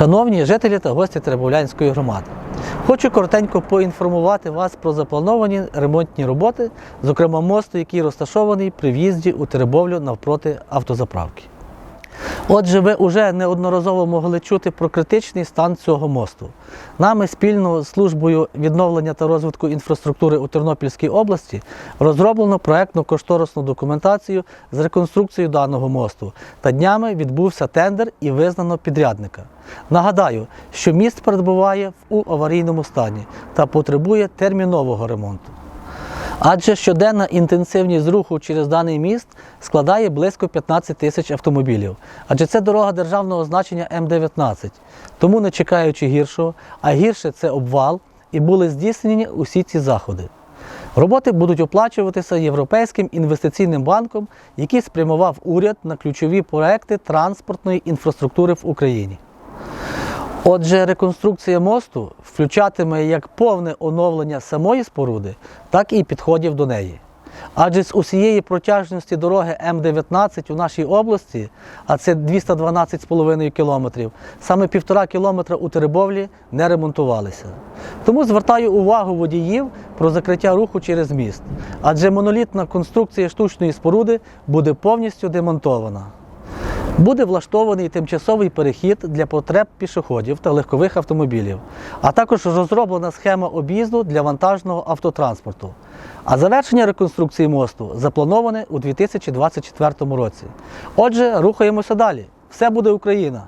Шановні жителі та гості Теребовлянської громади, хочу коротенько поінформувати вас про заплановані ремонтні роботи, зокрема мосту, який розташований при в'їзді у Теребовлю навпроти автозаправки. Отже, ви вже неодноразово могли чути про критичний стан цього мосту. Нами спільно з службою відновлення та розвитку інфраструктури у Тернопільській області розроблено проектно-кошторисну документацію з реконструкцією даного мосту. Та днями відбувся тендер і визнано підрядника. Нагадаю, що міст перебуває у аварійному стані та потребує термінового ремонту. Адже щоденна інтенсивність руху через даний міст складає близько 15 тисяч автомобілів. Адже це дорога державного значення М19. Тому не чекаючи гіршого, а гірше це обвал, і були здійснені усі ці заходи. Роботи будуть оплачуватися Європейським інвестиційним банком, який спрямував уряд на ключові проекти транспортної інфраструктури в Україні. Отже, реконструкція мосту включатиме як повне оновлення самої споруди, так і підходів до неї. Адже з усієї протяжності дороги М19 у нашій області, а це 212,5 кілометрів, саме півтора кілометра у Теребовлі не ремонтувалися. Тому звертаю увагу водіїв про закриття руху через міст, адже монолітна конструкція штучної споруди буде повністю демонтована. Буде влаштований тимчасовий перехід для потреб пішоходів та легкових автомобілів, а також розроблена схема об'їзду для вантажного автотранспорту. А завершення реконструкції мосту заплановане у 2024 році. Отже, рухаємося далі. Все буде Україна!